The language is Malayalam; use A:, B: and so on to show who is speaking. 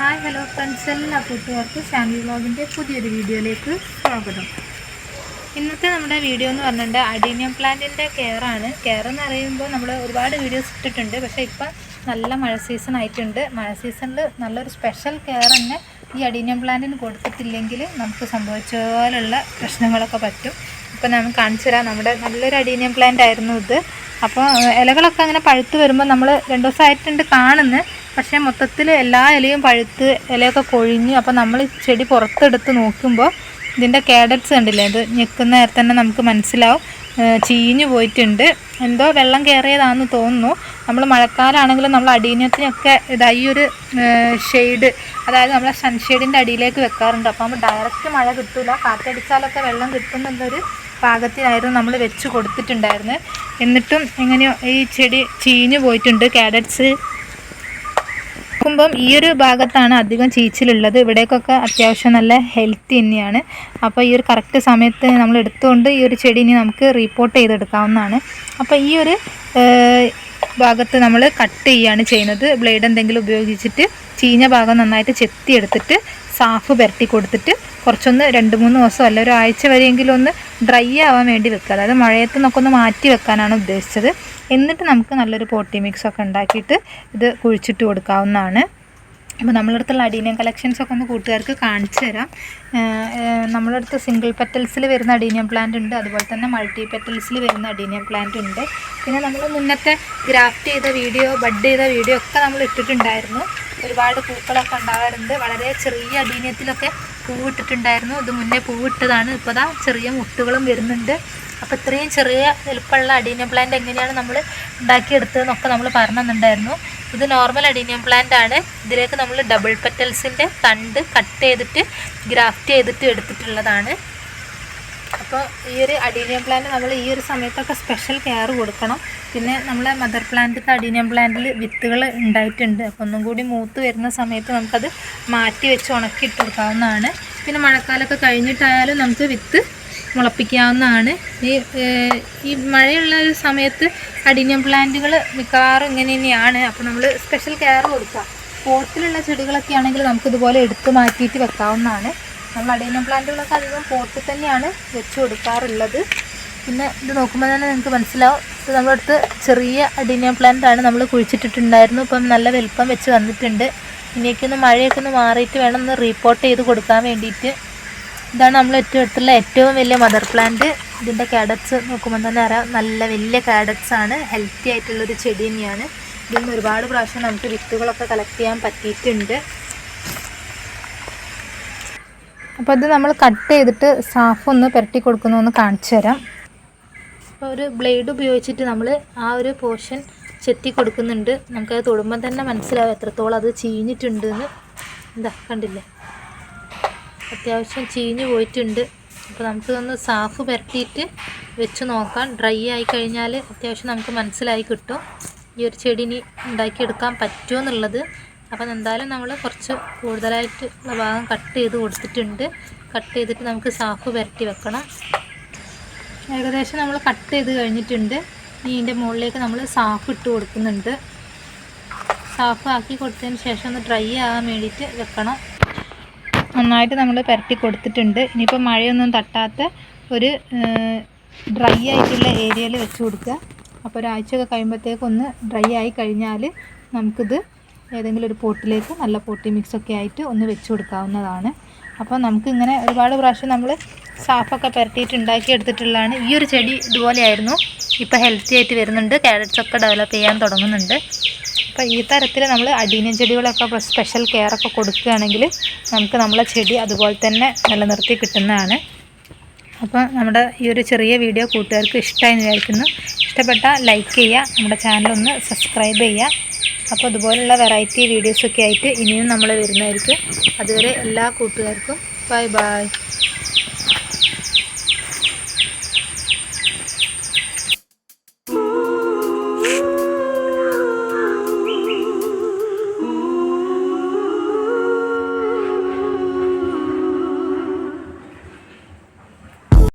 A: ഹായ് ഹലോ ഫ്രണ്ട്സ് എല്ലാ കൂട്ടുകാർക്കും ഫാമിലി വ്ളോഗിന്റെ പുതിയൊരു വീഡിയോയിലേക്ക് സ്വാഗതം. ഇന്നത്തെ നമ്മുടെ വീഡിയോ എന്ന് പറഞ്ഞിട്ട് അഡീനിയം പ്ലാന്റിന്റെ കെയറാണ് കെയർ എന്ന് പറയുമ്പോൾ നമ്മൾ ഒരുപാട് വീഡിയോസ് ഇട്ടിട്ടുണ്ട്. പക്ഷേ ഇപ്പം നല്ല മഴ സീസൺ ആയിട്ടുണ്ട്. മഴ സീസണിൽ നല്ലൊരു സ്പെഷ്യൽ കെയർ തന്നെ ഈ അഡീനിയം പ്ലാന്റിന് കൊടുത്തിട്ടില്ലെങ്കിൽ നമുക്ക് സംഭവിച്ച പോലുള്ള പ്രശ്നങ്ങളൊക്കെ പറ്റും. ഇപ്പം നമുക്ക് കാണിച്ചു തരാം. നമ്മുടെ നല്ലൊരു അഡീനിയം പ്ലാന്റ് ആയിരുന്നു ഇത്. അപ്പോൾ ഇലകളൊക്കെ അങ്ങനെ പഴുത്ത് വരുമ്പോൾ നമ്മൾ രണ്ട് ദിവസമായിട്ടുണ്ട് കാണുന്നത്. പക്ഷേ മൊത്തത്തിൽ എല്ലാ ഇലയും പഴുത്ത് ഇലയൊക്കെ കൊഴിഞ്ഞ് അപ്പോൾ നമ്മൾ ചെടി പുറത്തെടുത്ത് നോക്കുമ്പോൾ ഇതിന്റെ കാഡറ്റ്സ് കണ്ടില്ലേ? ഇത് ഞെക്കുന്ന നേരത്തെ തന്നെ നമുക്ക് മനസ്സിലാവും. ചീഞ്ഞു പോയിട്ടുണ്ട്. എന്തോ വെള്ളം കയറിയതാണെന്ന് തോന്നുന്നു. നമ്മൾ മഴക്കാലമാണെങ്കിലും നമ്മൾ അടീനത്തിനൊക്കെ ഇതാ ഈ ഒരു ഷെയ്ഡ് അതായത് നമ്മളെ സൺഷെയ്ഡിന്റെ അടിയിലേക്ക് വെക്കാറുണ്ട്. അപ്പോൾ നമ്മൾ ഡയറക്റ്റ് മഴ കിട്ടില്ല കാറ്റടിച്ചാലൊക്കെ വെള്ളം കിട്ടുന്നുള്ളൊരു പാകത്തിനായിരുന്നു നമ്മൾ വെച്ച് കൊടുത്തിട്ടുണ്ടായിരുന്നത് എന്നിട്ടും എങ്ങനെയോ ഈ ചെടി ചീഞ്ഞു പോയിട്ടുണ്ട്. കാഡറ്റ്സ് നോക്കുമ്പം ഈ ഒരു ഭാഗത്താണ് അധികം ചീച്ചിലുള്ളത്. ഇവിടേക്കൊക്കെ അത്യാവശ്യം നല്ല ഹെൽത്തി തന്നെയാണ്. അപ്പോൾ ഈ ഒരു കറക്റ്റ് സമയത്ത് നമ്മൾ എടുത്തുകൊണ്ട് ഈ ഒരു ചെടി ഇനി നമുക്ക് റീപ്പോർട്ട് ചെയ്തെടുക്കാവുന്നതാണ്. അപ്പോൾ ഈ ഒരു ഭാഗത്ത് നമ്മൾ കട്ട് ചെയ്യുകയാണ് ചെയ്യുന്നത്. ബ്ലേഡ് എന്തെങ്കിലും ഉപയോഗിച്ചിട്ട് ചീഞ്ഞ ഭാഗം നന്നായിട്ട് ചെത്തി എടുത്തിട്ട് സാഫ് പുരട്ടി കൊടുത്തിട്ട് കുറച്ചൊന്ന് രണ്ട് മൂന്ന് ദിവസം അല്ല ഒരു ആഴ്ച വരെയെങ്കിലും ഒന്ന് ഡ്രൈ ആവാൻ വേണ്ടി വെക്കുക. അതായത് മഴയത്ത് നിന്നൊക്കെ ഒന്ന് മാറ്റി വെക്കാനാണ് ഉദ്ദേശിച്ചത്. എന്നിട്ട് നമുക്ക് നല്ലൊരു പോട്ടി മിക്സ് ഒക്കെ ഉണ്ടാക്കിയിട്ട് ഇത് കുഴിച്ചിട്ട് കൊടുക്കാവുന്നതാണ്. അപ്പോൾ നമ്മളുടെ അടുത്തുള്ള അഡീനിയം കളക്ഷൻസ് ഒക്കെ ഒന്ന് കൂട്ടുകാർക്ക് കാണിച്ചു തരാം. നമ്മളുടെ അടുത്ത് സിംഗിൾ പെറ്റൽസിൽ വരുന്ന അഡീനിയം പ്ലാന്റ് ഉണ്ട്. അതുപോലെ തന്നെ മൾട്ടി പെറ്റൽസിൽ വരുന്ന അഡീനിയം പ്ലാന്റ് ഉണ്ട്. പിന്നെ നമ്മൾ മുന്നത്തെ ഗ്രാഫ്റ്റ് ചെയ്ത വീഡിയോ ബഡ് ചെയ്ത വീഡിയോ ഒക്കെ നമ്മൾ ഇട്ടിട്ടുണ്ടായിരുന്നു. ഒരുപാട് പൂക്കളൊക്കെ ഉണ്ടാകാറുണ്ട്. വളരെ ചെറിയ അടീനത്തിലൊക്കെ പൂവിട്ടിട്ടുണ്ടായിരുന്നു. ഇത് മുന്നേ പൂവിട്ടതാണ്. ഇപ്പോൾ ദാ ചെറിയ മുട്ടുകളും വരുന്നുണ്ട്. അപ്പോൾ ഇത്രയും ചെറിയ എളുപ്പമുള്ള അഡീനിയം പ്ലാന്റ് എങ്ങനെയാണ് നമ്മൾ ഉണ്ടാക്കിയെടുത്തതെന്നൊക്കെ നമ്മൾ പറഞ്ഞു ഇത് നോർമൽ അഡീനിയം പ്ലാന്റ് ആണ്. ഇതിലേക്ക് നമ്മൾ ഡബിൾ പെറ്റൽസിന്റെ തണ്ട് കട്ട് ചെയ്തിട്ട് ഗ്രാഫ്റ്റ് ചെയ്തിട്ട് എടുത്തിട്ടുള്ളതാണ്. അപ്പോൾ ഈ ഒരു അഡീനിയം പ്ലാന്റ് നമ്മൾ ഈ ഒരു സമയത്തൊക്കെ സ്പെഷ്യൽ കെയർ കൊടുക്കണം. പിന്നെ നമ്മളെ മദർ പ്ലാന്റിൽ അഡീനിയം പ്ലാന്റിൽ വിത്തുകൾ ഉണ്ടായിട്ടുണ്ട്. അപ്പോൾ ഒന്നും കൂടി മൂത്ത് വരുന്ന സമയത്ത് നമുക്കത് മാറ്റി വെച്ച് ഉണക്കി ഇട്ട് കൊടുക്കാവുന്നതാണ്. പിന്നെ മഴക്കാലമൊക്കെ കഴിഞ്ഞിട്ടായാലും നമുക്ക് വിത്ത് മുളപ്പിക്കാവുന്നതാണ്. ഈ ഈ മഴയുള്ള ഒരു സമയത്ത് അഡീനിയം പ്ലാന്റുകൾ മിക്കവാറും ഇങ്ങനെ തന്നെയാണ്. അപ്പോൾ നമ്മൾ സ്പെഷ്യൽ കെയർ കൊടുക്കുക. പോട്ടിലുള്ള ചെടികളൊക്കെ ആണെങ്കിൽ നമുക്കിതുപോലെ എടുത്ത് മാറ്റിയിട്ട് വെക്കാവുന്നതാണ്. നമ്മൾ അഡീനിയം പ്ലാന്റുകളൊക്കെ അധികം പോട്ടിൽ തന്നെയാണ് വെച്ച് കൊടുക്കാറുള്ളത്. പിന്നെ ഇത് നോക്കുമ്പോൾ തന്നെ നിങ്ങൾക്ക് മനസ്സിലാവും. നമ്മുടെ അടുത്ത് ചെറിയ അഡീനിയം പ്ലാന്റ് ആണ് നമ്മൾ കുഴിച്ചിട്ടിട്ടുണ്ടായിരുന്നു. ഇപ്പം നല്ല വലുപ്പം വെച്ച് വന്നിട്ടുണ്ട്. ഇനിയൊക്കെ ഒന്ന് മഴയൊക്കെ ഒന്ന് മാറിയിട്ട് വേണം ഒന്ന് റീപ്പോർട്ട് ചെയ്ത് കൊടുക്കാൻ വേണ്ടിയിട്ട്. ഇതാണ് നമ്മൾ ഏറ്റവും അടുത്തുള്ള ഏറ്റവും വലിയ മദർ പ്ലാന്റ് ഇതിന്റെ കാഡറ്റ്സ് നോക്കുമ്പോൾ തന്നെ അറിയാം. നല്ല വലിയ കാഡറ്റ്സ് ആണ്. ഹെൽത്തി ആയിട്ടുള്ളൊരു ചെടി തന്നെയാണ്. ഇതിൽ നിന്ന് ഒരുപാട് പ്രാവശ്യം നമുക്ക് വിത്തുകളൊക്കെ കളക്ട് ചെയ്യാൻ പറ്റിയിട്ടുണ്ട്. അപ്പോൾ ഇത് നമ്മൾ കട്ട് ചെയ്തിട്ട് സാഫ് ഒന്ന് പുരട്ടി കൊടുക്കുന്നു ഒന്ന് കാണിച്ചു തരാം. അപ്പോൾ ഒരു ബ്ലേഡ് ഉപയോഗിച്ചിട്ട് നമ്മൾ ആ ഒരു പോർഷൻ ചെത്തി കൊടുക്കുന്നുണ്ട്. നമുക്കത് തൊടുമ്പോൾ തന്നെ മനസ്സിലാവും എത്രത്തോളം അത് ചീഞ്ഞിട്ടുണ്ട് എന്ന് എന്താ കണ്ടില്ലേ? അത്യാവശ്യം ചീഞ്ഞു പോയിട്ടുണ്ട്. അപ്പോൾ നമുക്കിതൊന്ന് സാഫ് പുരട്ടിയിട്ട് വെച്ച് നോക്കാം. ഡ്രൈ ആയി കഴിഞ്ഞാൽ അത്യാവശ്യം നമുക്ക് മനസ്സിലായി കിട്ടും. ഈ ഒരു ചെടി ഇനി ഉണ്ടാക്കിയെടുക്കാൻ പറ്റുമോ എന്നുള്ളത്. അപ്പം എന്തായാലും നമ്മൾ കുറച്ച് കൂടുതലായിട്ട് ഉള്ള ഭാഗം കട്ട് ചെയ്ത് കൊടുത്തിട്ടുണ്ട്. കട്ട് ചെയ്തിട്ട് നമുക്ക് സാഫ് പുരട്ടി വെക്കണം. ഏകദേശം നമ്മൾ കട്ട് ചെയ്ത് കഴിഞ്ഞിട്ടുണ്ട്. ഇനി ഇതിന്റെ മുകളിലേക്ക് നമ്മൾ സാഫ് ഇട്ട് കൊടുക്കുന്നുണ്ട്. സാഫ് ആക്കി കൊടുത്തതിന് ശേഷം ഒന്ന് ഡ്രൈ ആകാൻ വേണ്ടിയിട്ട് വെക്കണം. നന്നായിട്ട് നമ്മൾ പുരട്ടി കൊടുത്തിട്ടുണ്ട്. ഇനിയിപ്പോൾ മഴയൊന്നും തട്ടാത്ത ഒരു ഡ്രൈ ആയിട്ടുള്ള ഏരിയയിൽ വെച്ച് കൊടുക്കുക. അപ്പോൾ ഒരാഴ്ചയൊക്കെ കഴിയുമ്പോഴത്തേക്കൊന്ന് ഡ്രൈ ആയി കഴിഞ്ഞാൽ നമുക്കിത് ഏതെങ്കിലും ഒരു പോട്ടിലേക്ക് നല്ല പോട്ടി മിക്സൊക്കെ ആയിട്ട് ഒന്ന് വെച്ച് കൊടുക്കാവുന്നതാണ്. അപ്പോൾ നമുക്കിങ്ങനെ ഒരുപാട് പ്രാവശ്യം നമ്മൾ സാഫൊക്കെ പുരട്ടിയിട്ട് ഉണ്ടാക്കി എടുത്തിട്ടുള്ളതാണ് ഈ ഒരു ചെടി ഇതുപോലെയായിരുന്നു. ഇപ്പോൾ ഹെൽത്തി ആയിട്ട് വരുന്നുണ്ട്. ക്യാരറ്റ്സ് ഒക്കെ ഡെവലപ്പ് ചെയ്യാൻ തുടങ്ങുന്നുണ്ട്. അപ്പോൾ ഈ തരത്തിൽ നമ്മൾ അടീനിയൻ ചെടികളൊക്കെ സ്പെഷ്യൽ കെയർ ഒക്കെ കൊടുക്കുകയാണെങ്കിൽ നമുക്ക് നമ്മളെ ചെടി അതുപോലെ തന്നെ നിലനിർത്തി കിട്ടുന്നതാണ്. അപ്പോൾ നമ്മുടെ ഈ ഒരു ചെറിയ വീഡിയോ കൂട്ടുകാർക്ക് ഇഷ്ടമായി വിചാരിക്കുന്നു. ഇഷ്ടപ്പെട്ടാൽ ലൈക്ക് ചെയ്യുക. നമ്മുടെ ചാനലൊന്ന് സബ്സ്ക്രൈബ് ചെയ്യുക. അപ്പോൾ അതുപോലുള്ള വെറൈറ്റി വീഡിയോസൊക്കെ ആയിട്ട് ഇനിയും നമ്മൾ വരുന്നതായിരിക്കും. അതുവരെ എല്ലാ കൂട്ടുകാർക്കും ബൈ ബൈ